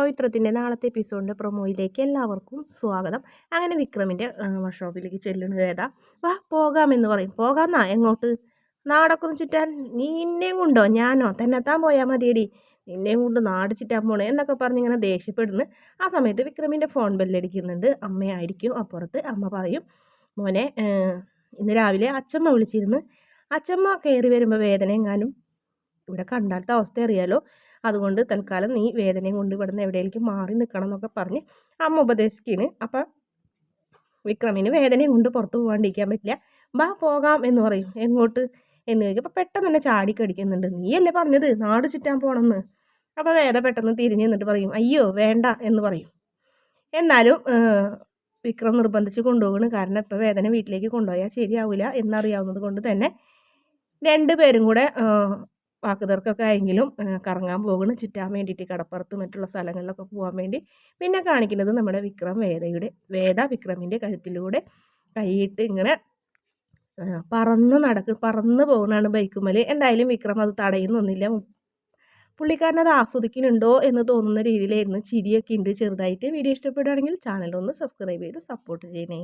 പവിത്രത്തിന്റെ നാളത്തെ എപ്പിസോഡിന്റെ പ്രൊമോയിലേക്ക് എല്ലാവർക്കും സ്വാഗതം. അങ്ങനെ വിക്രമിന്റെ വർക്ക്ഷോപ്പിലേക്ക് ചെല്ലുന്നു വേദ വാ പോകാമെന്ന് പറയും. പോകാമെന്നാ എങ്ങോട്ട്? നാടൊക്കെ ഒന്ന് ചുറ്റാൻ നീ ഇന്നേം കൊണ്ടോ? ഞാനോ? തന്നെത്താൻ പോയാൽ മതിയടി. നിന്നെയും കൊണ്ട് നാട് ചുറ്റാൻ പോണേ എന്നൊക്കെ പറഞ്ഞ് ഇങ്ങനെ ദേഷ്യപ്പെടുന്നു. ആ സമയത്ത് വിക്രമിന്റെ ഫോൺ ബെല്ലടിക്കുന്നുണ്ട് അമ്മയായിരിക്കും അപ്പുറത്ത്. അമ്മ പറയും മോനെ ഇന്ന് രാവിലെ അച്ചമ്മ വിളിച്ചിരുന്നു. അച്ചമ്മ കയറി വരുമ്പോൾ വേദന എങ്ങാനും? ഇവിടെ കണ്ടാലത്തെ അവസ്ഥ അറിയാലോ. അതുകൊണ്ട് തൽക്കാലം നീ വേദനയും കൊണ്ട് ഇവിടുന്ന് എവിടെയെങ്കിലും മാറി നിൽക്കണം എന്നൊക്കെ പറഞ്ഞ് അമ്മ ഉപദേശിക്കുകയാണ് അപ്പം വിക്രമിന് വേദനയും കൊണ്ട് പുറത്ത് പോകാണ്ടിരിക്കാൻ പറ്റില്ല. ബാ പോകാം എന്ന് പറയും. എങ്ങോട്ട്? എന്ന് ചോദിക്കും. അപ്പം പെട്ടെന്ന് തന്നെ ചാടിക്കടിക്കുന്നുണ്ട് നീയല്ലേ പറഞ്ഞത്? നാട് ചുറ്റാൻ പോകണമെന്ന് അപ്പോൾ വേദ പെട്ടെന്ന് തിരിഞ്ഞ് നിന്നിട്ട് പറയും അയ്യോ വേണ്ട എന്ന് പറയും. എന്നാലും വിക്രം നിർബന്ധിച്ച് കൊണ്ടുപോകണ്. കാരണം ഇപ്പോൾ വേദന വീട്ടിലേക്ക് കൊണ്ടുപോയാൽ ശരിയാവില്ല എന്നറിയാവുന്നത് കൊണ്ട് തന്നെ രണ്ടുപേരും കൂടെ വാക്കുതർക്കൊക്കെ ആയെങ്കിലും കറങ്ങാൻ പോകണം ചുറ്റാൻ വേണ്ടിയിട്ട് കടപ്പുറത്ത് മറ്റുള്ള സ്ഥലങ്ങളിലൊക്കെ പോകാൻ വേണ്ടി പിന്നെ കാണിക്കുന്നത് നമ്മുടെ വിക്രം വേദയുടെ വേദ വിക്രമിന്റെ കഴുത്തിലൂടെ കൈയിട്ട് ഇങ്ങനെ പറന്ന് നടക്ക് പറന്ന് പോകുന്നതാണ് ബൈക്കുമ്മൽ എന്തായാലും വിക്രം അത് തടയുന്നൊന്നുമില്ല പുള്ളിക്കാരനത് ആസ്വദിക്കുന്നുണ്ടോ എന്ന് തോന്നുന്ന രീതിയിലായിരുന്നു ചിരിയൊക്കെ ഉണ്ട് ചെറുതായിട്ട്. വീഡിയോ ഇഷ്ടപ്പെടുകയാണെങ്കിൽ ചാനൽ ഒന്ന് സബ്സ്ക്രൈബ് ചെയ്ത് സപ്പോർട്ട് ചെയ്യണേ.